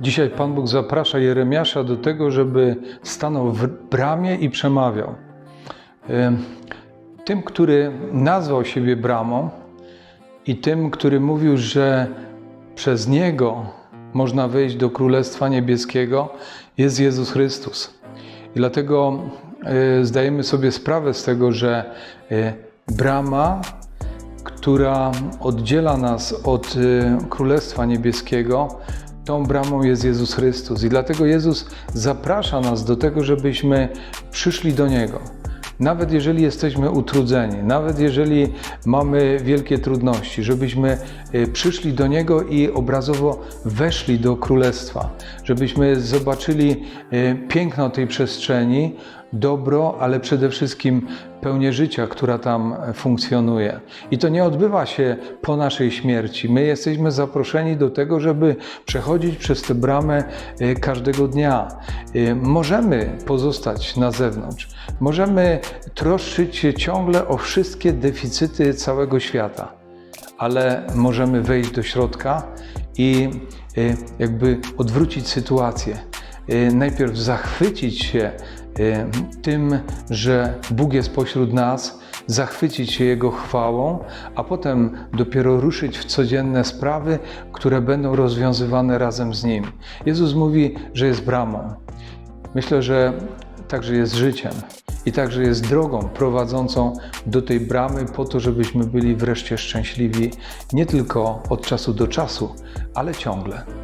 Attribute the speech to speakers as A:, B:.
A: Dzisiaj Pan Bóg zaprasza Jeremiasza do tego, żeby stanął w bramie i przemawiał. Ym, Tym, który nazwał siebie bramą i tym, który mówił, że przez niego można wejść do Królestwa Niebieskiego, jest Jezus Chrystus. I dlatego y, zdajemy sobie sprawę z tego, że y, brama, która oddziela nas od y, Królestwa Niebieskiego, tą bramą jest Jezus Chrystus. I dlatego Jezus zaprasza nas do tego, żebyśmy przyszli do Niego. Nawet jeżeli jesteśmy utrudzeni, nawet jeżeli mamy wielkie trudności, żebyśmy y, przyszli do Niego i obrazowo weszli do Królestwa, żebyśmy zobaczyli y, piękno tej przestrzeni, dobro, ale przede wszystkim pełnię życia, która tam funkcjonuje. I to nie odbywa się po naszej śmierci. My jesteśmy zaproszeni do tego, żeby przechodzić przez tę bramę y, każdego dnia. Y, Możemy pozostać na zewnątrz. Możemy troszczyć się ciągle o wszystkie deficyty całego świata, ale możemy wejść do środka i y, jakby odwrócić sytuację. Najpierw zachwycić się tym, że Bóg jest pośród nas, zachwycić się Jego chwałą, a potem dopiero ruszyć w codzienne sprawy, które będą rozwiązywane razem z Nim. Jezus mówi, że jest bramą. Myślę, że także jest życiem i także jest drogą prowadzącą do tej bramy po to, żebyśmy byli wreszcie szczęśliwi nie tylko od czasu do czasu, ale ciągle.